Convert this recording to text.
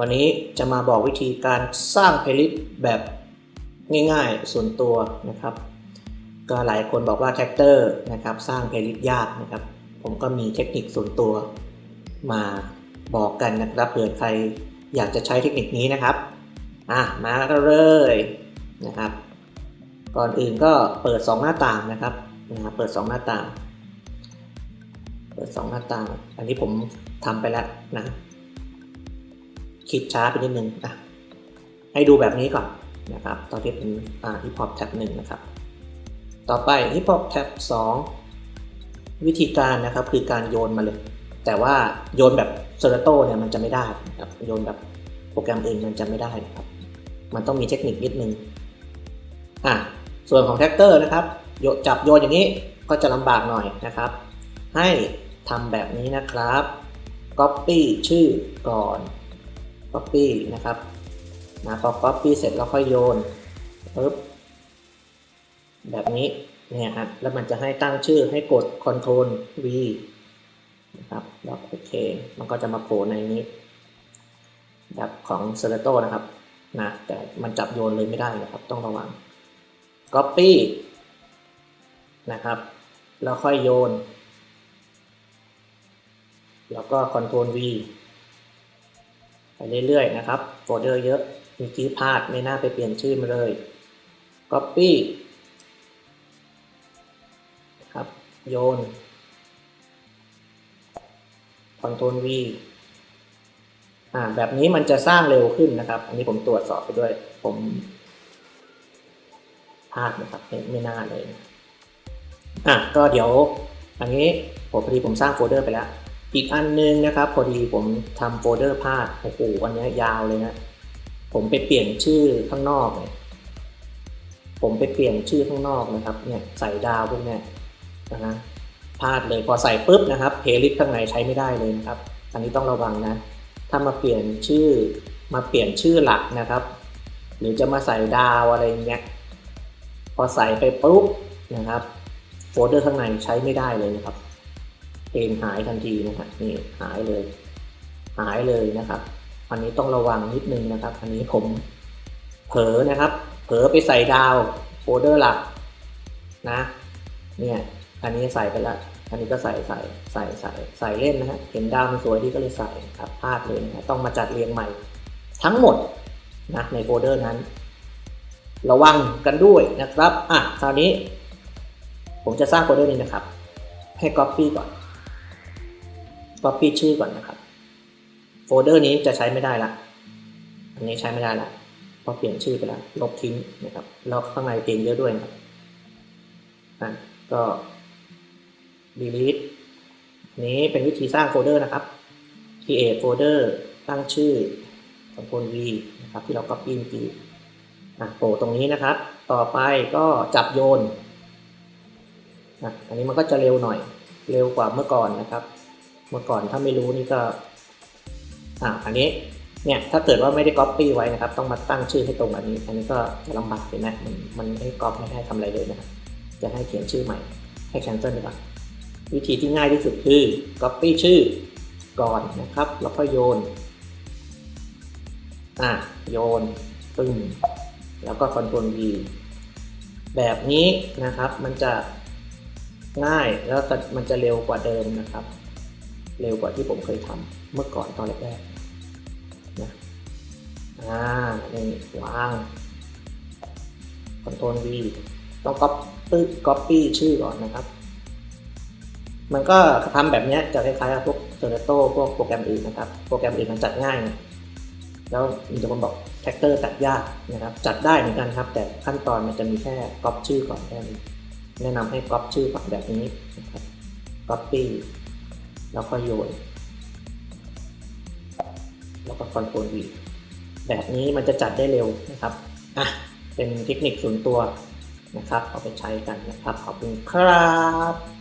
วันนี้จะมาบอกวิธีการสร้างเพลย์ลิสต์แบบง่ายๆส่วนตัวนะครับ ก็หลายคนบอกว่าแท็กเตอร์นะครับสร้างเพลย์ลิสต์ยากนะครับ ผมก็มีเทคนิคส่วนตัวมาบอกกันนะครับเผื่อใครอยากจะใช้เทคนิคนี้นะครับอะมาก็เลยนะครับ ก่อนอื่นก็เปิด 2 หน้าต่างนะครับนะครับเปิด 2 หน้าต่าง เปิด 2 หน้าต่าง อันนี้ผมทำไปแล้วนะ คิดช้าไปนิดนึงอะให้ดูแบบนี้ก่อนนะครับ ตอนที่เป็นอ่า hip hop tab หนึ่งนะครับ ต่อไป hip hop tab 2วิธีการนะครับคือการโยนมาเลย แต่ว่าโยนแบบเซอร์โตเนี่ยมันจะไม่ได้นะครับโยนแบบโปรแกรมอื่นมันจะไม่ได้นะครับ มันต้องมีเทคนิคนิดนึงอะส่วนของแท็กเตอร์นะครับโยจับโยนอย่างนี้ก็จะลำบากหน่อยนะครับ ให้ทำแบบนี้นะครับ Copy ชื่อก่อน Copy นะครับนะพอ Copy เสร็จแล้วค่อยโยนปึ๊บแบบนี้เนี่ยฮะแล้วมันจะให้ตั้งชื่อให้กด Ctrl V นะครับแล้วโอเค มันก็จะมาโผล่ในนี้ แบบของ s e r a t o นะครับนะแต่มันจับโยนเลยไม่ได้นะครับ ต้องระวัง Copy นะครับ แล้วค่อยโยน แล้วก็ Ctrl V ไปเรื่อยๆนะครับโฟลเดอร์เยอะเมื่อกี้พลาดไม่น่าไปเปลี่ยนชื่อมาเลย Copy ครับโยน Ctrl V อ่าแบบนี้มันจะสร้างเร็วขึ้นนะครับ อันนี้ผมตรวจสอบไปด้วย ผมพลาดนะครับไม่ไม่น่าเลยอะก็เดี๋ยว อันนี้ผมพอดีผมสร้างโฟลเดอร์ไปแล้ว อีกอันนึงนะครับ พอดีผมทำโฟลเดอร์พลาดโอ้โหวันนี้ยาวเลยนะผมไปเปลี่ยนชื่อข้างนอกเนี่ยผมไปเปลี่ยนชื่อข้างนอกนะครับเนี่ยใส่ดาวพวกเนี้ยนะฮะพลาดเลยพอใส่ปุ๊บนะครับเพลิสข้างในใช้ไม่ได้เลยนะครับ อันนี้ต้องระวังนะ ถ้ามาเปลี่ยนชื่อมาเปลี่ยนชื่อหลักนะครับ หรือจะมาใส่ดาวอะไรเงี้ยพอใส่ไปปุ๊บนะครับโฟลเดอร์ข้างในใช้ไม่ได้เลยนะครับ เพลงหายทันทีนะครับนี่หายเลย หายเลยนะครับ อันนี้ต้องระวังนิดนึงนะครับ อันนี้ผมเผลอนะครับ เผลอไปใส่ดาวโฟลเดอร์หลักนะเนี่ยอันนี้ใส่ไปแล้วอันนี้ก็ใส่ใส่ใส่ใส่ใส่เล่นนะฮะเห็นดาวมันสวยที่ก็เลยใส่ครับพลาดเลยนะฮะต้องมาจัดเรียงใหม่ ทั้งหมดนะในโฟลเดอร์นั้น ระวังกันด้วยนะครับอะคราวนี้ ผมจะสร้างโฟลเดอร์นี้นะครับ ให้ Copy ก่อน Copy ชื่อก่อนนะครับ โฟลเดอร์นี้จะใช้ไม่ได้ละ อันนี้ใช้ไม่ได้ละเพราะเปลี่ยนชื่อไปแล้ว ลบทิ้งนะครับ แล้วข้างในเพลงเยอะด้วยนะครับอะก็ delete นี้เป็นวิธีสร้างโฟลเดอร์นะครับ create folder ตั้งชื่อ Ctrl V นะครับที่เรา copy เมื่อกี้อะโผล่ตรงนี้นะครับ ต่อไปก็จับโยนอะอันนี้มันก็จะเร็วหน่อย เร็วกว่าเมื่อก่อนนะครับ มื่อก่อนถ้าไม่รู้นี่ก็อะอันนี้เนี่ยถ้าเกิดว่าไม่ได้ copy ไว้นะครับ ต้องมาตั้งชื่อให้ตรงอันนี้ อันนี้ก็จะลำบากเห็นไหมมันมันไม่ก๊อปไม่ได้ทำอะไรเลยนะครับจะให้เขียนชื่อใหม่ให้ cancel ดีกว่าวิธีที่ง่ายที่สุดคือ copy ชื่อก่อนนะครับ แล้วก็โยนอะโยนปึ้งแล้วก็ Ctrl V แบบนี้นะครับมันจะง่ายแล้วมันจะเร็วกว่าเดิมนะครับ เร็วกว่าที่ผมเคยทำเมื่อก่อนตอนแรกๆนะอ่านี่วาง Ctrl V ต้อง copy copy ชื่อก่อนนะครับ มันก็ทำแบบนี้จะคล้ายๆกับพวก s o r a t o พวกโปรแกรมอื่นนะครับ โปรแกรมอื่นมันจัดง่าย แล้วมีคนบอกแท็กเตอร์จัดยากนะครับ จัดได้เหมือนกันครับ แต่ขั้นตอนมันจะมีแค่ก๊อปชื่อก่อนแค่นี้แนะนำให้ก๊อปชื่อก่อนแบบนี้นะครับก๊อปปี้ แล้วก็โยน แล้วก็คอนโทรล V แบบนี้มันจะจัดได้เร็วนะครับ อะ เป็นเทคนิคส่วนตัวนะครับ เอาไปใช้กันนะครับ ขอบคุณครับ